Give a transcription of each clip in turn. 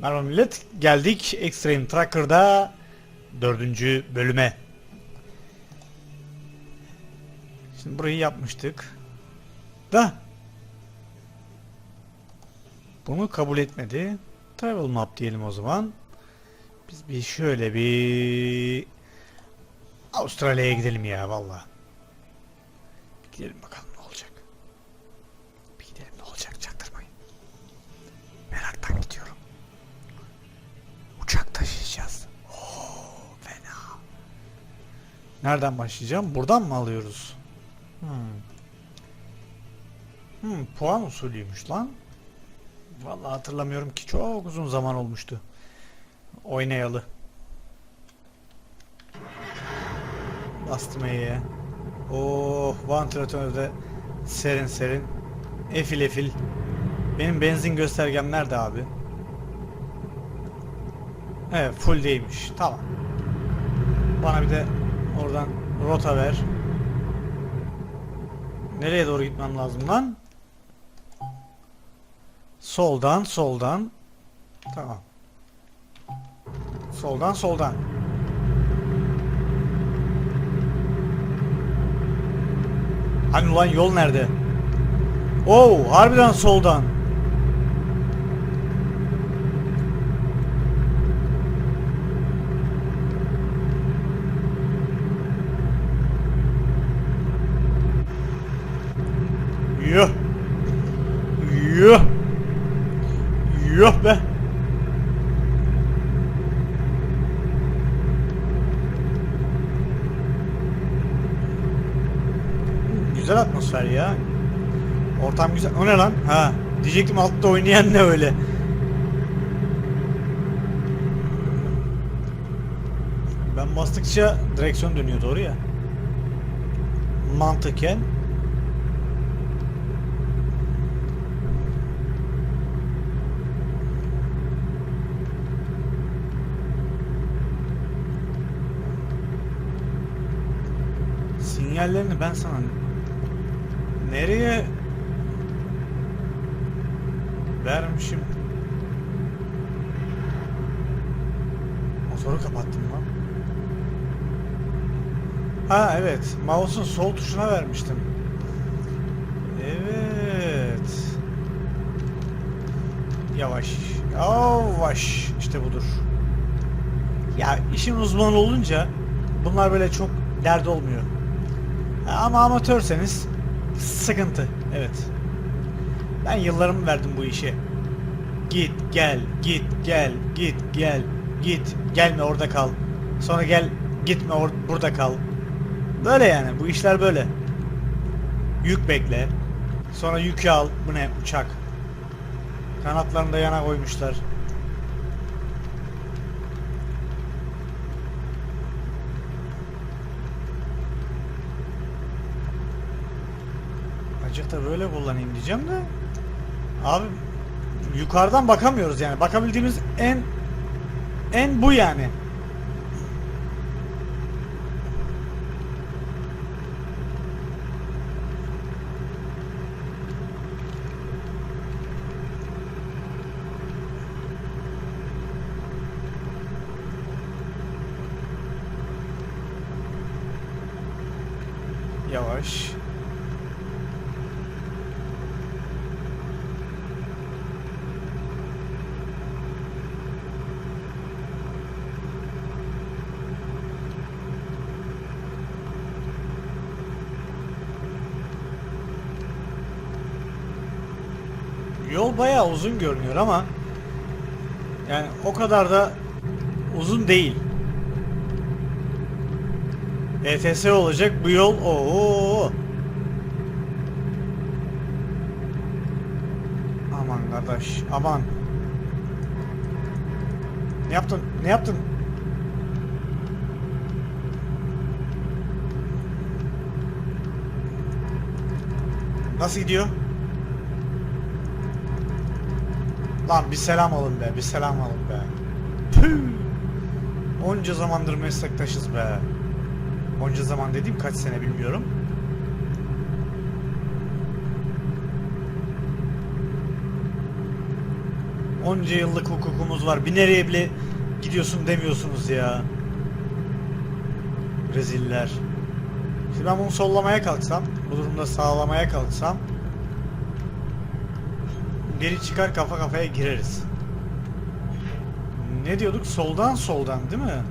Merhaba millet. Geldik Extreme Tracker'da dördüncü bölüme. Şimdi burayı yapmıştık. Da bunu kabul etmedi. Travel map diyelim o zaman. Biz bir şöyle bir Avustralya'ya gidelim ya valla. Gidelim bakalım Nereden başlayacağım? Buradan mı alıyoruz? Hmm. Hmm, puan usulüymüş lan. Vallahi hatırlamıyorum ki çok uzun zaman olmuştu. Oynayalı. Bastım E'ye. Oh, vantilatörde serin serin. Efil efil. Benim benzin göstergem nerede abi? Evet, full değilmiş. Tamam. Bana bir de oradan rota ver. Nereye doğru gitmem lazım lan? Soldan, soldan. Tamam. Soldan, soldan. Hani ulan yol nerede? Oo, harbiden soldan. Yuh. Yuh. Yuh be. Güzel atmosfer ya. Ortam güzel. O ne lan? Ha. Diyecektim altta oynayan ne öyle. Ben bastıkça direksiyon dönüyor doğru ya. Mantıken. Sinyallerini ben sana nereye vermişim? Motoru kapattım lan. Ha evet, mouse'un sol tuşuna vermiştim. Evet. Yavaş. Yavaş. İşte budur. Ya işin uzmanı olunca bunlar böyle çok dert olmuyor. Ama amatörseniz sıkıntı. Evet. Ben yıllarımı verdim bu işe. Git gel git gel git gel git gelme orada kal. Sonra gel gitme or burada kal. Böyle yani bu işler böyle. Yük bekle. Sonra yükü al. Bu ne? Uçak. Kanatlarını da yana koymuşlar. Acık da böyle kullanayım diyeceğim de. Abi yukarıdan bakamıyoruz yani. Bakabildiğimiz en en bu yani. Yavaş. Bayağı uzun görünüyor ama yani o kadar da uzun değil. ETS olacak bu yol. Oo. Aman kardeş, aman. Ne yaptın? Ne yaptın? Nasıl gidiyor? Lan bir selam alın be, bir selam alın be. Tüh! Onca zamandır meslektaşız be. Onca zaman dediğim kaç sene bilmiyorum. Onca yıllık hukukumuz var. Bir nereye bile gidiyorsun demiyorsunuz ya. Reziller. Şimdi ben bunu sollamaya kalksam, bu durumda sağlamaya kalksam geri çıkar kafa kafaya gireriz. Ne diyorduk? Soldan soldan değil mi?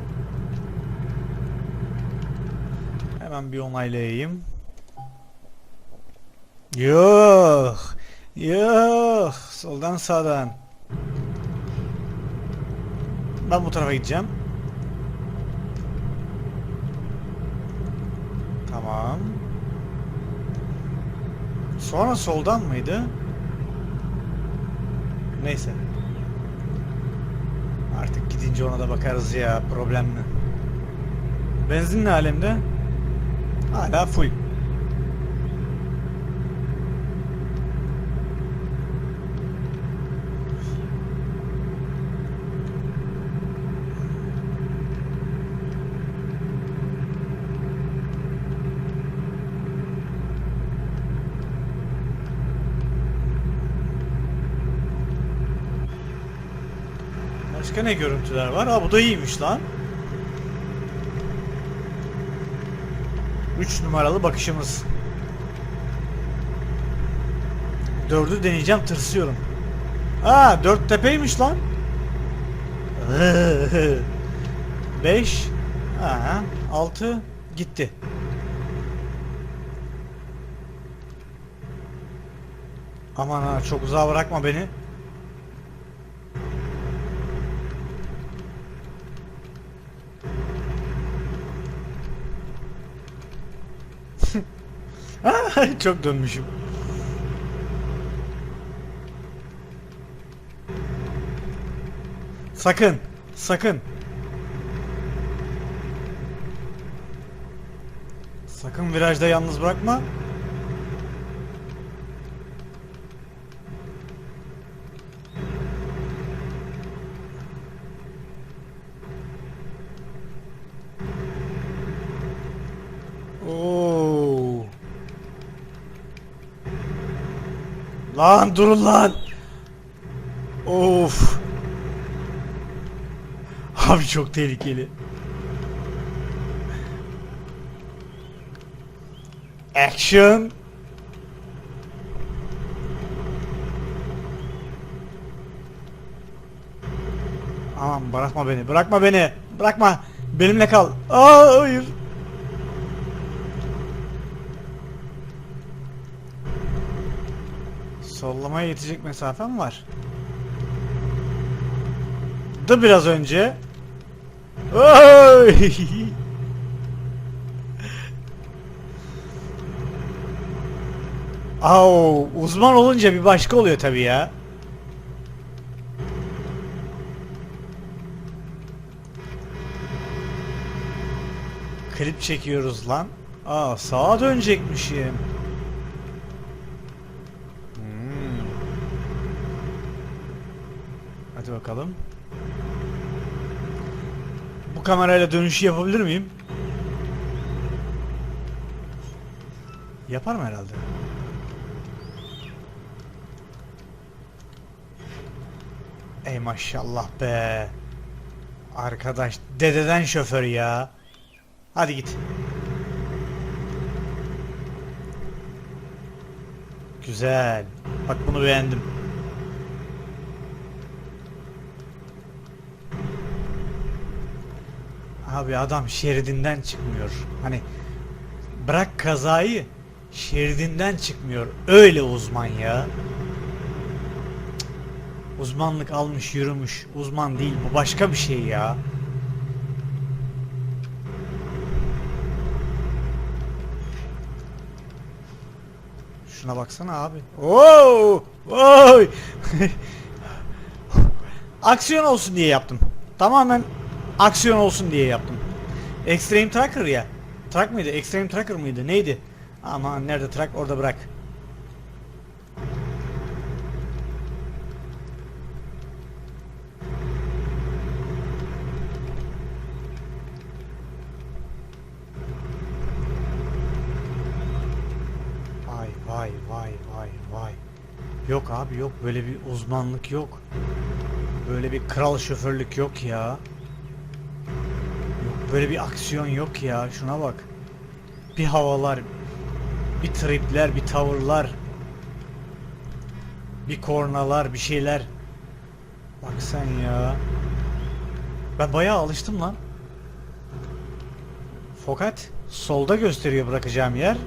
Hemen bir onaylayayım. Yok. Yok. Soldan sağdan. Ben bu tarafa gideceğim. Tamam. Sonra soldan mıydı? Neyse. Artık gidince ona da bakarız ya. Problem mi? Benzin ne alemde? Hala full. Başka ne görüntüler var? Ha bu da iyiymiş lan. 3 numaralı bakışımız. Dördü deneyeceğim tırsıyorum. Aa dört tepeymiş lan. 5 Aa 6 gitti. Aman ha çok uzağa bırakma beni. Ay, Çok dönmüşüm. Sakın, sakın. Sakın virajda yalnız bırakma. Oo. Lan durun lan. Of. Abi çok tehlikeli. Action. Aman bırakma beni. Bırakma beni. Bırakma. Benimle kal. Aa hayır. Sollamaya yetecek mesafem var. Da biraz önce. Oy! Au, uzman olunca bir başka oluyor tabii ya. Klip çekiyoruz lan. Aa, sağa dönecekmişim. Hmm. Hadi bakalım. Bu kamerayla dönüşü yapabilir miyim? Yaparım herhalde. Ey maşallah be. Arkadaş dededen şoför ya. Hadi git. Güzel. Bak bunu beğendim. Abi adam şeridinden çıkmıyor. Hani bırak kazayı şeridinden çıkmıyor. Öyle uzman ya. Uzmanlık almış yürümüş. Uzman değil bu başka bir şey ya. Şuna baksana abi. Oo! Oy! aksiyon olsun diye yaptım. Tamamen aksiyon olsun diye yaptım. Extreme Tracker ya. Truck mıydı? Extreme Tracker mıydı? Neydi? Aman nerede truck orada bırak. Vay vay vay vay vay. Yok abi yok böyle bir uzmanlık yok. böyle bir kral şoförlük yok ya. Böyle bir aksiyon yok ya. Şuna bak. Bir havalar, bir tripler, bir tavırlar. Bir kornalar, bir şeyler. Bak sen ya. Ben bayağı alıştım lan. Fakat solda gösteriyor bırakacağım yer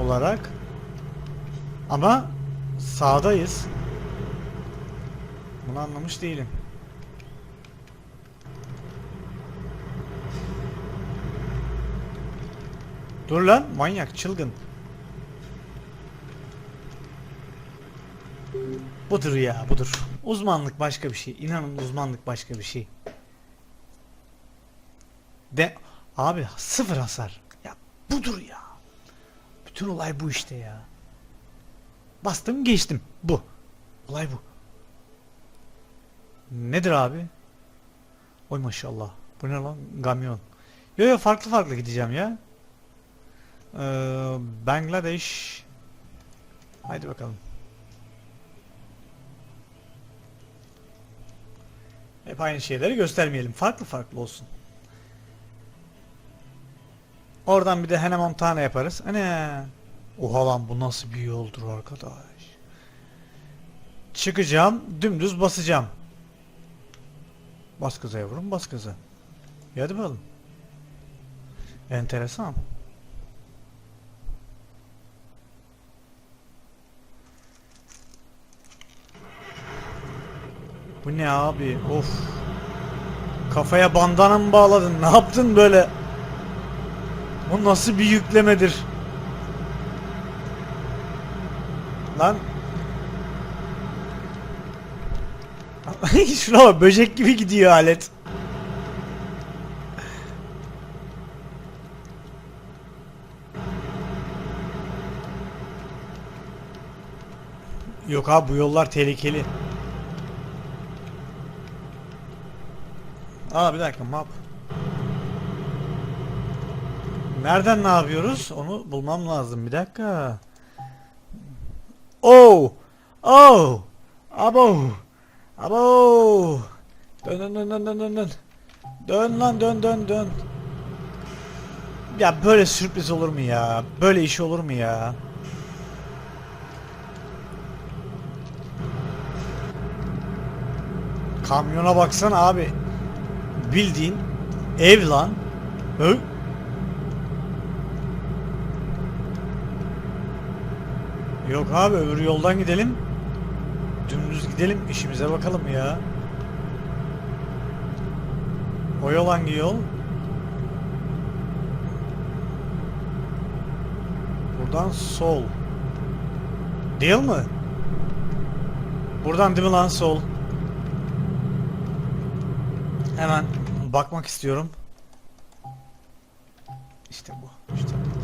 olarak. Ama sağdayız. Bunu anlamış değilim. Dur lan manyak çılgın. Budur ya budur. Uzmanlık başka bir şey. İnanın uzmanlık başka bir şey. De abi sıfır hasar. Ya budur ya. Bütün olay bu işte ya. Bastım geçtim. Bu. Olay bu. Nedir abi? Oy maşallah. Bu ne lan? Kamyon. Yo yo farklı farklı gideceğim ya. Ee, Bangladeş. Haydi bakalım. Hep aynı şeyleri göstermeyelim. Farklı farklı olsun. Oradan bir de Hannah Montana yaparız. Ana. Oha lan bu nasıl bir yoldur arkadaş. Çıkacağım, dümdüz basacağım. Bas kıza yavrum, bas kıza. Hadi bakalım. Enteresan. Bu ne abi? Of. Kafaya bandana mı bağladın? Ne yaptın böyle? Bu nasıl bir yüklemedir? Lan. Şuna bak böcek gibi gidiyor alet. Yok abi bu yollar tehlikeli. Aa bir dakika map. Nereden ne yapıyoruz? Onu bulmam lazım. Bir dakika. Oh! Oh! Abo! Abo! Dön dön dön dön dön dön dön. Dön lan dön dön dön. Ya böyle sürpriz olur mu ya? Böyle iş olur mu ya? Kamyona baksana abi. Bildiğin ev lan. Hı? Yok abi öbür yoldan gidelim. Dümdüz gidelim işimize bakalım ya. O yol hangi yol? Buradan sol. Değil mi? Buradan değil mi lan sol? Hemen bakmak istiyorum. İşte bu. İşte bu.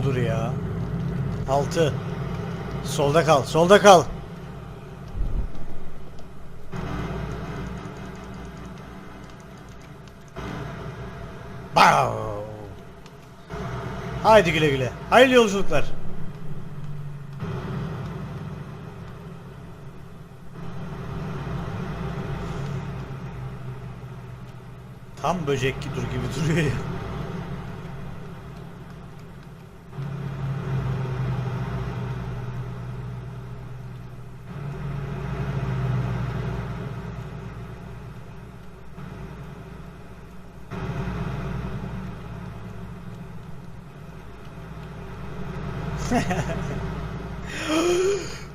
Budur ya. 6. Solda kal. Solda kal. Bow. Haydi güle güle. Hayırlı yolculuklar. Tam böcek gibi duruyor ya.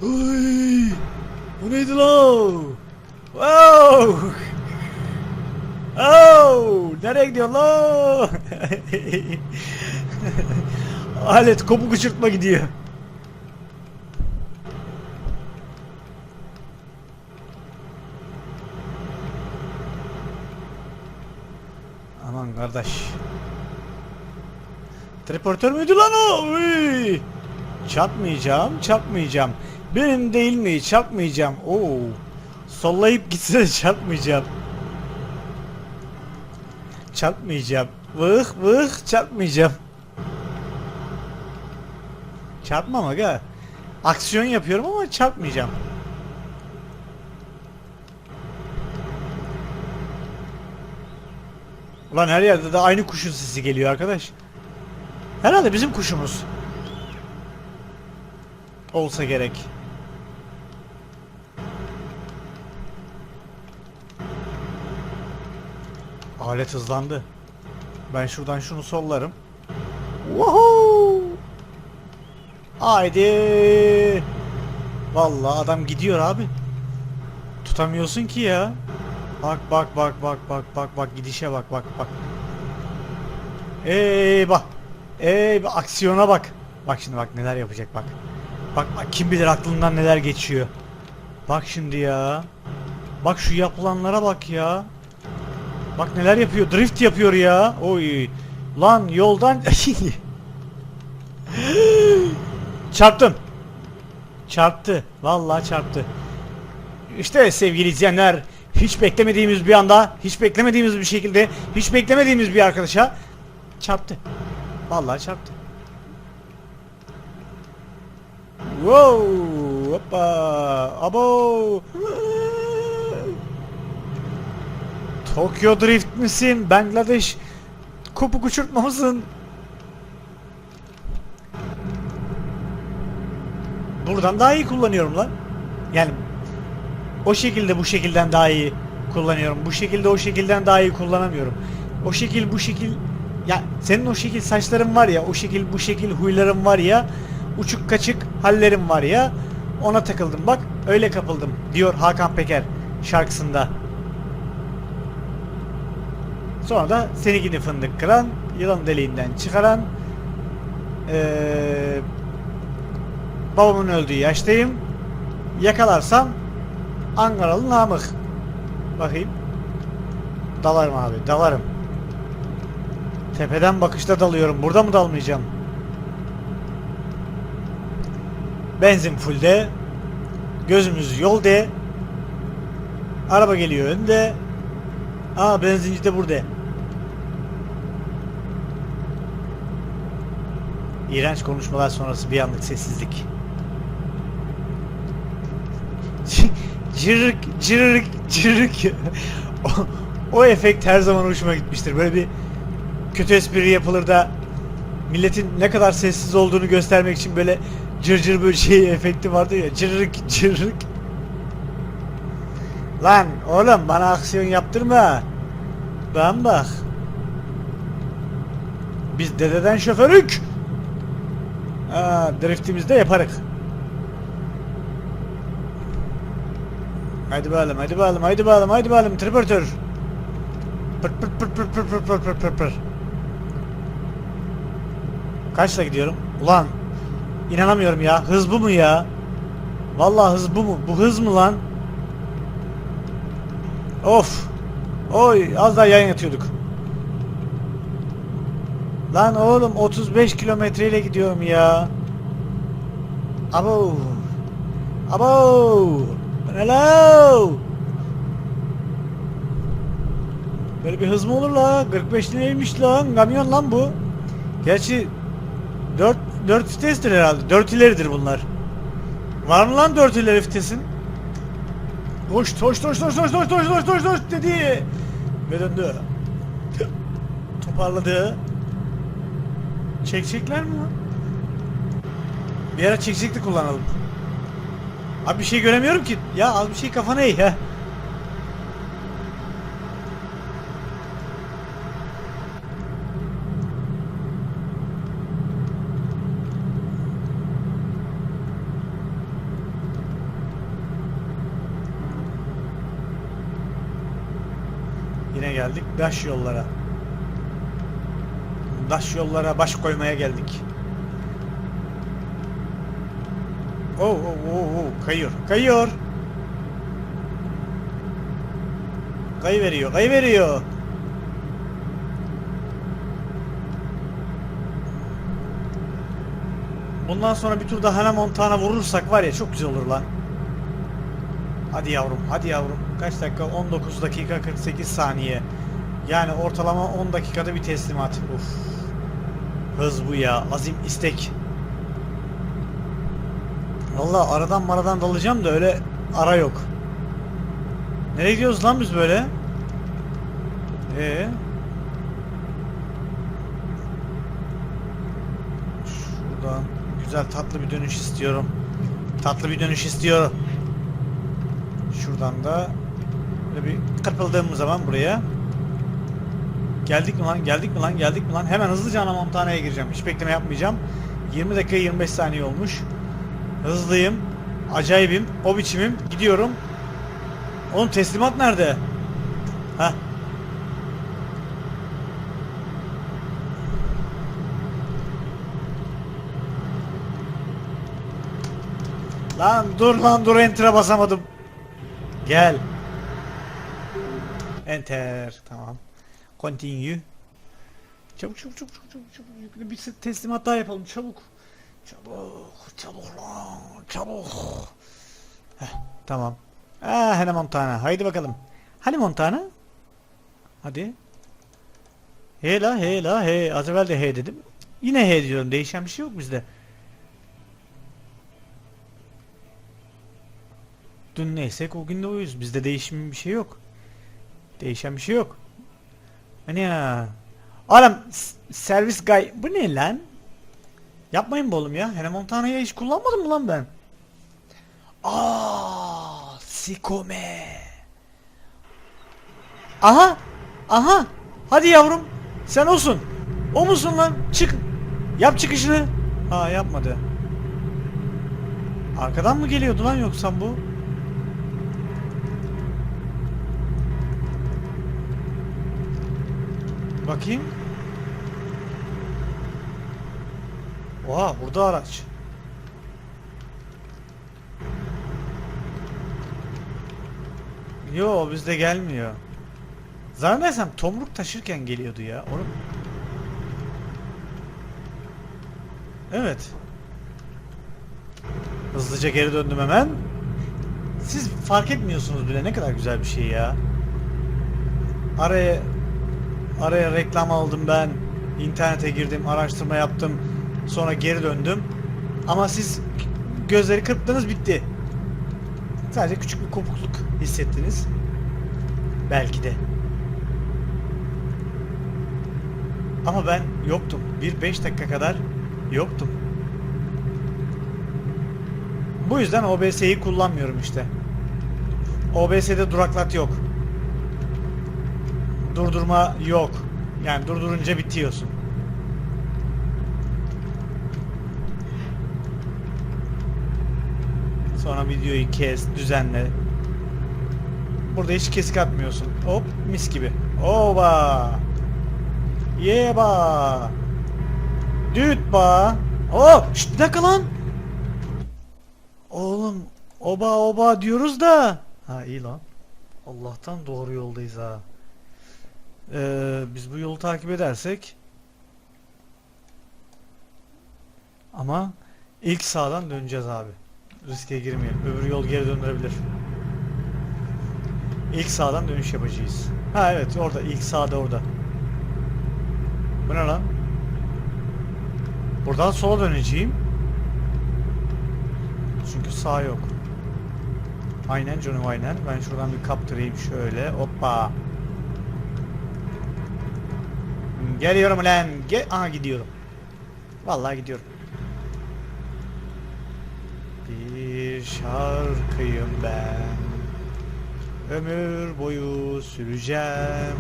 Oy! Bu neydi lan? Wow! Oh! Nereye gidiyor lan? Alet kopuk uçurtma gidiyor. Aman kardeş. Triportör müydü lan o? Uy! Çarpmayacağım, çarpmayacağım. Benim değil mi? Çarpmayacağım. Oo. Sollayıp gitse de çarpmayacağım. Çarpmayacağım. Vıh vıh çarpmayacağım. Çarpmam aga. aksiyon yapıyorum ama çarpmayacağım. Ulan her yerde de aynı kuşun sesi geliyor arkadaş. Herhalde bizim kuşumuz. Olsa gerek. Alet hızlandı. Ben şuradan şunu sollarım. Woohoo! Haydi. Vallahi adam gidiyor abi. Tutamıyorsun ki ya. Bak bak bak bak bak bak bak gidişe bak bak bak. Eyvah. Eyvah aksiyona bak. Bak şimdi bak neler yapacak bak. Bak bak kim bilir aklından neler geçiyor. Bak şimdi ya. Bak şu yapılanlara bak ya. Bak neler yapıyor. Drift yapıyor ya. Oy. Lan yoldan Çarptım. Çarptı. Vallahi çarptı. İşte sevgili izleyenler hiç beklemediğimiz bir anda, hiç beklemediğimiz bir şekilde, hiç beklemediğimiz bir arkadaşa çarptı. Vallahi çarptı. Wow! Hoppa! Abo! Tokyo Drift misin? Bangladeş kopuk uçurtma mısın? Buradan daha iyi kullanıyorum lan. Yani o şekilde bu şekilden daha iyi kullanıyorum. Bu şekilde o şekilden daha iyi kullanamıyorum. O şekil bu şekil ya senin o şekil saçların var ya, o şekil bu şekil huyların var ya, uçuk kaçık hallerim var ya. Ona takıldım bak, öyle kapıldım diyor Hakan Peker şarkısında. Sonra da seni gidi fındık kıran, yılan deliğinden çıkaran, eee babamın öldüğü yaştayım. Yakalarsam Ankaralı Namık. Bakayım. Dalarım abi, dalarım. Tepeden bakışta dalıyorum. Burada mı dalmayacağım? Benzin fullde. Gözümüz yolda. Araba geliyor önde. Aa benzinci de burada. İğrenç konuşmalar sonrası bir anlık sessizlik. Cırık cırık cırık. o, o efekt her zaman hoşuma gitmiştir. Böyle bir kötü espri yapılır da milletin ne kadar sessiz olduğunu göstermek için böyle cır cır böyle şey efekti vardı ya. Cırık cırık. Lan oğlum bana aksiyon yaptırma. Ben bak. Biz dededen şoförük. Aa, driftimizde yaparık. Haydi bakalım, haydi bakalım, haydi bakalım, haydi bakalım, triportör. Pır pır pır pır pır pır pır pır pır pır. Kaçla gidiyorum? Ulan, inanamıyorum ya, hız bu mu ya? Vallahi hız bu mu? Bu hız mı lan? Of! Oy, az daha yayın yatıyorduk. Lan oğlum 35 kilometreyle gidiyorum ya. Abo. Abo. Hello. Böyle bir hız mı olur la? 45 neymiş lan? Kamyon lan bu. Gerçi 4 4 vitestir herhalde. 4 ileridir bunlar. Var mı lan 4 ileri vitesin? Koş, koş, koş, koş, koş, koş, koş, koş, koş, koş dedi. Ve döndü. Toparladı. Çekecekler mi lan? Bir ara çekecekli kullanalım. Abi bir şey göremiyorum ki. Ya al bir şey kafana eğ he. Yine geldik daş yollara. Daş yollara baş koymaya geldik. Oo, oo, oo, oo, kayıyor, kayıyor. Kayı veriyor, kayı veriyor. Bundan sonra bir tur daha Hannah Montana vurursak var ya çok güzel olur lan. Hadi yavrum, hadi yavrum. Kaç dakika? 19 dakika 48 saniye. Yani ortalama 10 dakikada bir teslimat. Uf. Hız bu ya. Azim istek. Valla aradan maradan dalacağım da öyle ara yok. Nereye gidiyoruz lan biz böyle? Ee? Şuradan güzel tatlı bir dönüş istiyorum. Tatlı bir dönüş istiyorum. Şuradan da böyle bir kırpıldığımız zaman buraya. Geldik mi lan? Geldik mi lan? Geldik mi lan? Hemen hızlıca ana Montana'ya gireceğim. Hiç bekleme yapmayacağım. 20 dakika 25 saniye olmuş. Hızlıyım. Acayibim. O biçimim. Gidiyorum. Oğlum teslimat nerede? Ha? Lan dur lan dur enter'a basamadım. Gel. Enter. Tamam. Continue. Çabuk çabuk çabuk çabuk çabuk çabuk. Bir teslimat daha yapalım çabuk. Çabuk çabuk lan çabuk. Heh, tamam. Ah Hannah Montana. Haydi bakalım. Hani Montana? Hadi. He la he la he. Az evvel de he dedim. Yine he diyorum. Değişen bir şey yok bizde. Dün neysek o gün de oyuz. Bizde değişim bir şey yok. Değişen bir şey yok. Hani ya. Oğlum servis guy bu ne lan? Yapmayın bu oğlum ya. Hannah Montana'yı hiç kullanmadım mı lan ben? Aa, sikome. Aha! Aha! Hadi yavrum. Sen olsun. O musun lan? Çık. Yap çıkışını. Ha yapmadı. Arkadan mı geliyordu lan yoksa bu? Bakayım. Oha burada araç. Yo bizde gelmiyor. Zannedersem tomruk taşırken geliyordu ya. Onu... Evet. Hızlıca geri döndüm hemen. Siz fark etmiyorsunuz bile ne kadar güzel bir şey ya. Araya araya reklam aldım ben. İnternete girdim, araştırma yaptım. Sonra geri döndüm. Ama siz gözleri kırptınız bitti. Sadece küçük bir kopukluk hissettiniz. Belki de. Ama ben yoktum. Bir 5 dakika kadar yoktum. Bu yüzden OBS'yi kullanmıyorum işte. OBS'de duraklat yok. Durdurma yok. Yani durdurunca bitiyorsun. Sonra videoyu kes, düzenle. Burada hiç kesik atmıyorsun. Hop mis gibi. Oba. Yeba. Düt ba. Hop şşt bir dakika lan. Oğlum oba oba diyoruz da. Ha iyi lan. Allah'tan doğru yoldayız ha. Ee, biz bu yolu takip edersek ama ilk sağdan döneceğiz abi. Riske girmeyelim. Öbür yol geri döndürebilir. İlk sağdan dönüş yapacağız. Ha evet orada ilk sağda orada. Bu ne lan? Buradan sola döneceğim. Çünkü sağ yok. Aynen canım aynen. Ben şuradan bir kaptırayım şöyle. Hoppa. Geliyorum ulan. Gel. Aha gidiyorum. Vallahi gidiyorum. Bir şarkıyım ben. Ömür boyu süreceğim.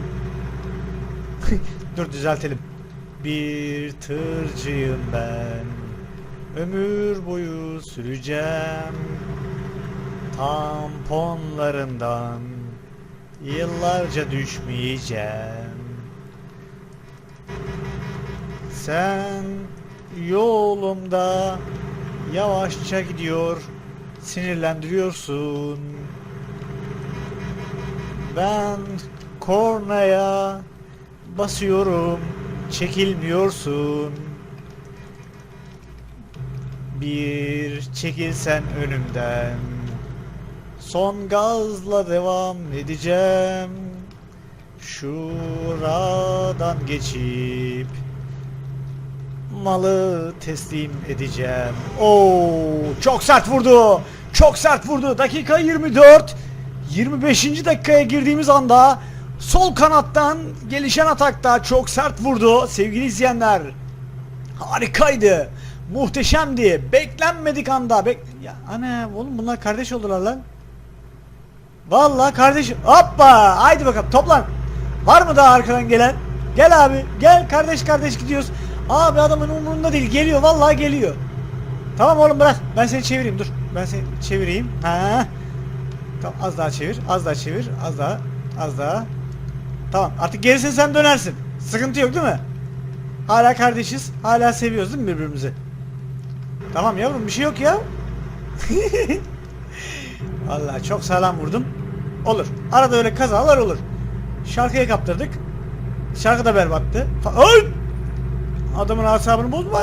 Dur düzeltelim. Bir tırcıyım ben. Ömür boyu süreceğim. Tamponlarından yıllarca düşmeyeceğim. Sen yolumda yavaşça gidiyor, sinirlendiriyorsun. Ben kornaya basıyorum, çekilmiyorsun. Bir çekilsen önümden. Son gazla devam edeceğim. Şuradan geçip malı teslim edeceğim. Oo, çok sert vurdu. Çok sert vurdu. Dakika 24. 25. dakikaya girdiğimiz anda sol kanattan gelişen atakta çok sert vurdu sevgili izleyenler. Harikaydı. Muhteşemdi. Beklenmedik anda. Bek ya ana oğlum bunlar kardeş oldular lan. Vallahi kardeş. Hoppa! Haydi bakalım toplan. Var mı daha arkadan gelen? Gel abi. Gel kardeş kardeş gidiyoruz. Abi adamın umurunda değil. Geliyor vallahi geliyor. Tamam oğlum bırak. Ben seni çevireyim dur. Ben seni çevireyim. Ha. Tamam az daha çevir. Az daha çevir. Az daha. Az daha. Tamam artık gerisini sen dönersin. Sıkıntı yok değil mi? Hala kardeşiz. Hala seviyoruz değil mi birbirimizi? Tamam yavrum bir şey yok ya. Vallahi çok sağlam vurdum. Olur. Arada öyle kazalar olur. Şarkıya kaptırdık. Şarkı da berbattı. Fa- Ay! Adamın asabını bozma.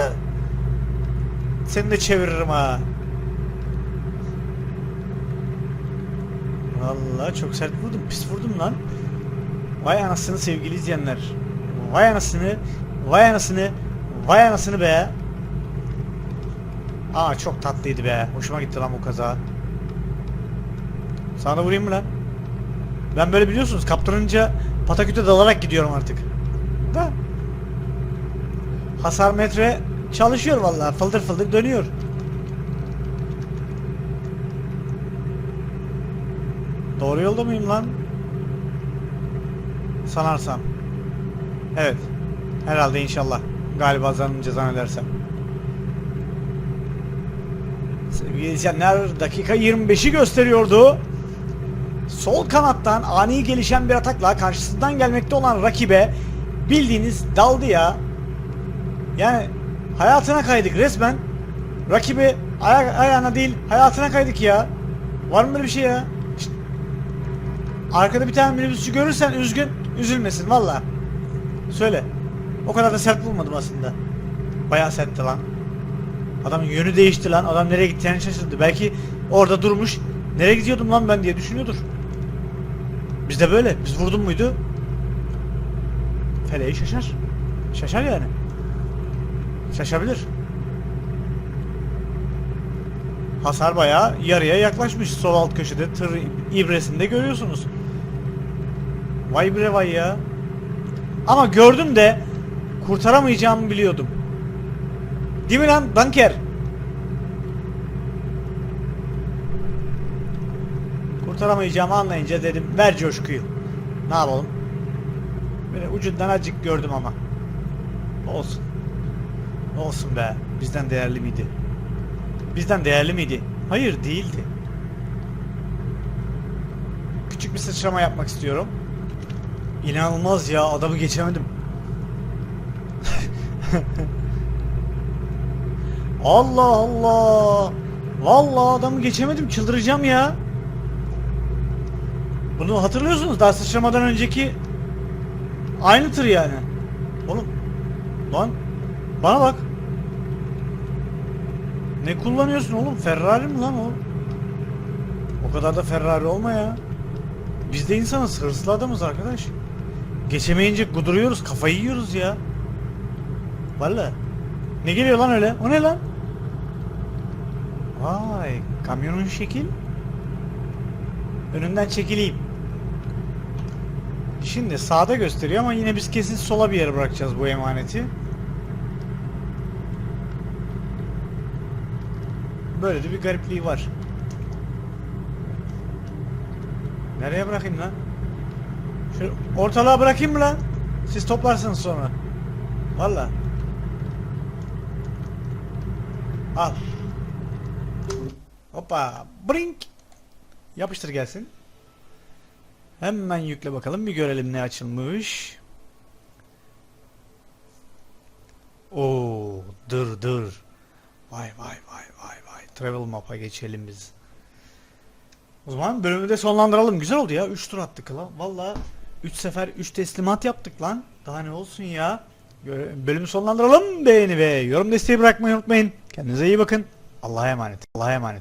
Seni de çeviririm ha. Vallahi çok sert vurdum. Pis vurdum lan. Vay anasını sevgili izleyenler. Vay anasını. Vay anasını. Vay anasını be. Aa çok tatlıydı be. Hoşuma gitti lan bu kaza. Sana vurayım mı lan? Ben böyle biliyorsunuz kaptırınca pataküte dalarak gidiyorum artık. Hasar metre çalışıyor vallahi. Fıldır fıldır dönüyor. Doğru yolda mıyım lan? Sanarsam. Evet. Herhalde inşallah. Galiba zannımca zannedersem. Sevgili izleyenler dakika 25'i gösteriyordu. Sol kanattan ani gelişen bir atakla karşısından gelmekte olan rakibe bildiğiniz daldı ya. Yani hayatına kaydık resmen. Rakibi aya ayağına değil hayatına kaydık ya. Var mı böyle bir şey ya? Şşt. Arkada bir tane minibüsçü görürsen üzgün, üzülmesin valla. Söyle. O kadar da sert bulmadım aslında. Bayağı sertti lan. Adamın yönü değişti lan. Adam nereye gideceğini şaşırdı. Belki orada durmuş. Nereye gidiyordum lan ben diye düşünüyordur. Biz de böyle. Biz vurdun muydu? Feleği şaşar. Şaşar yani. Şaşabilir. Hasar bayağı yarıya yaklaşmış sol alt köşede tır ibresinde görüyorsunuz. Vay bre vay ya. Ama gördüm de kurtaramayacağımı biliyordum. Değil mi lan banker? Kurtaramayacağımı anlayınca dedim ver coşkuyu. Ne yapalım? Böyle ucundan acık gördüm ama. Olsun. Olsun be. Bizden değerli miydi? Bizden değerli miydi? Hayır değildi. Küçük bir sıçrama yapmak istiyorum. İnanılmaz ya adamı geçemedim. Allah Allah. Vallahi adamı geçemedim çıldıracağım ya. Bunu hatırlıyorsunuz daha sıçramadan önceki aynı tır yani. Oğlum lan bana bak. Ne kullanıyorsun oğlum? Ferrari mi lan o? O kadar da Ferrari olma ya. Biz de insanız, hırslı adamız arkadaş. Geçemeyince kuduruyoruz, kafayı yiyoruz ya. Valla. Ne geliyor lan öyle? O ne lan? Vay, kamyonun şekil. Önünden çekileyim. Şimdi sağda gösteriyor ama yine biz kesin sola bir yere bırakacağız bu emaneti. Böyle de bir garipliği var. Nereye bırakayım lan? Şu ortalığa bırakayım mı lan? Siz toplarsınız sonra. Valla. Al. Hoppa. Brink. Yapıştır gelsin. Hemen yükle bakalım bir görelim ne açılmış. Oo, dır dır. Vay vay vay. Travel map'a geçelim biz. O zaman bölümü de sonlandıralım. Güzel oldu ya. 3 tur attık lan. Valla 3 sefer 3 teslimat yaptık lan. Daha ne olsun ya. Bölümü sonlandıralım. Beğeni ve yorum desteği bırakmayı unutmayın. Kendinize iyi bakın. Allah'a emanet. Allah'a emanet.